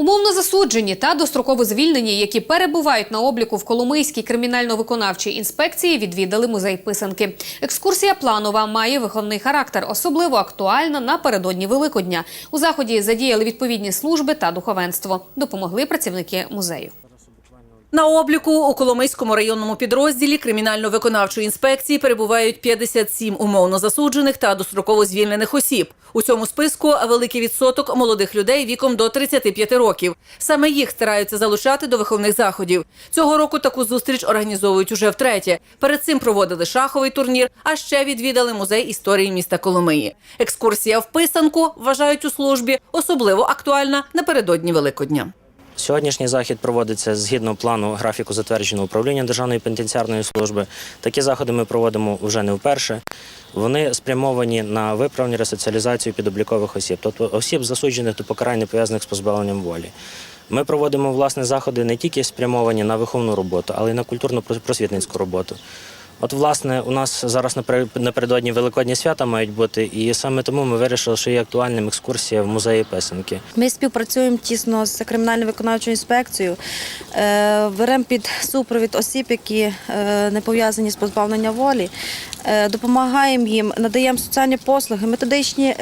Умовно засуджені та достроково звільнені, які перебувають на обліку в Коломийській кримінально-виконавчій інспекції, відвідали музей писанки. Екскурсія планова має виховний характер, особливо актуальна напередодні Великодня. У заході задіяли відповідні служби та духовенство. Допомогли працівники музею. На обліку у Коломийському районному підрозділі кримінально-виконавчої інспекції перебувають 57 умовно засуджених та достроково звільнених осіб. У цьому списку великий відсоток молодих людей віком до 35 років. Саме їх стараються залучати до виховних заходів. Цього року таку зустріч організовують уже втретє. Перед цим проводили шаховий турнір, а ще відвідали музей історії міста Коломиї. Екскурсія в писанку вважають у службі особливо актуальна напередодні Великодня. Сьогоднішній захід проводиться згідно плану графіку затвердженого управління Державної пенітенціарної служби. Такі заходи ми проводимо вже не вперше. Вони спрямовані на виправлення ресоціалізацію підоблікових осіб, тобто осіб, засуджених до покарання пов'язаних з позбавленням волі. Ми проводимо власне заходи не тільки спрямовані на виховну роботу, але й на культурно-просвітницьку роботу. От, власне, у нас зараз напер- напередодні Великодні свята мають бути, і саме тому ми вирішили, що є актуальним екскурсія в музеї писанки. Ми співпрацюємо тісно з кримінально-виконавчою інспекцією, е, беремо під супровід осіб, які е, не пов'язані з позбавленням волі, е, допомагаємо їм, надаємо соціальні послуги, методичні,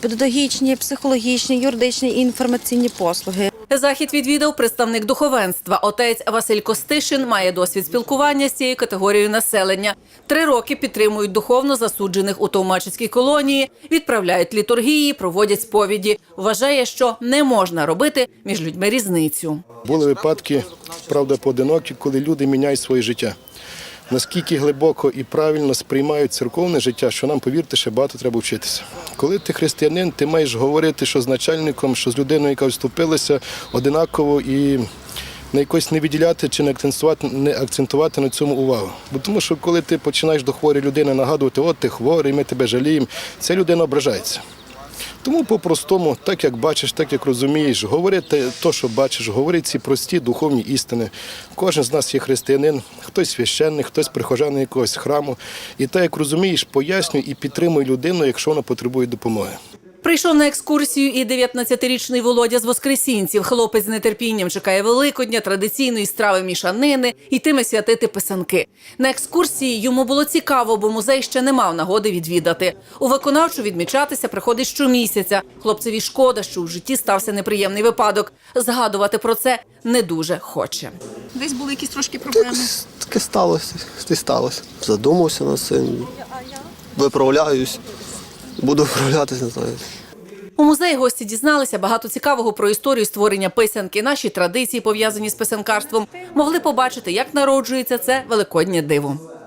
педагогічні, психологічні, юридичні і інформаційні послуги. Захід відвідав представник духовенства. Отець Василь Костишин має досвід спілкування з цією категорією населення. Три роки підтримують духовно засуджених у Товмачицькій колонії, відправляють літургії, проводять сповіді. Вважає, що не можна робити між людьми різницю. Були випадки, правда, поодинокі, коли люди міняють своє життя. Наскільки глибоко і правильно сприймають церковне життя, що нам, повірте, ще багато треба вчитися. Коли ти християнин, ти маєш говорити, що з начальником, що з людиною, яка вступилася, одинаково і на якось не виділяти чи не акцентувати, не акцентувати на цьому увагу. Бо тому що коли ти починаєш до хворої людини нагадувати, от ти хворий, ми тебе жаліємо, ця людина ображається. Тому по-простому, так як бачиш, так як розумієш, говорити те, що бачиш, говори ці прості духовні істини. Кожен з нас є християнин, хтось священник, хтось прихожан якогось храму. І так як розумієш, пояснюй і підтримуй людину, якщо вона потребує допомоги. Прийшов на екскурсію і 19-річний Володя з Воскресінців. Хлопець з нетерпінням чекає Великодня, традиційної страви мішанини, йтиме святити писанки. На екскурсії йому було цікаво, бо музей ще не мав нагоди відвідати. У виконавчу відмічатися приходить щомісяця. Хлопцеві шкода, що у житті стався неприємний випадок. Згадувати про це не дуже хоче. Десь були якісь трошки проблеми. Таке сталося, таке сталося. Задумався над цим, виправляюсь, буду виправлятися, не знаю. У музеї гості дізналися багато цікавого про історію створення писанки, наші традиції, пов'язані з писанкарством, могли побачити, як народжується це великоднє диво.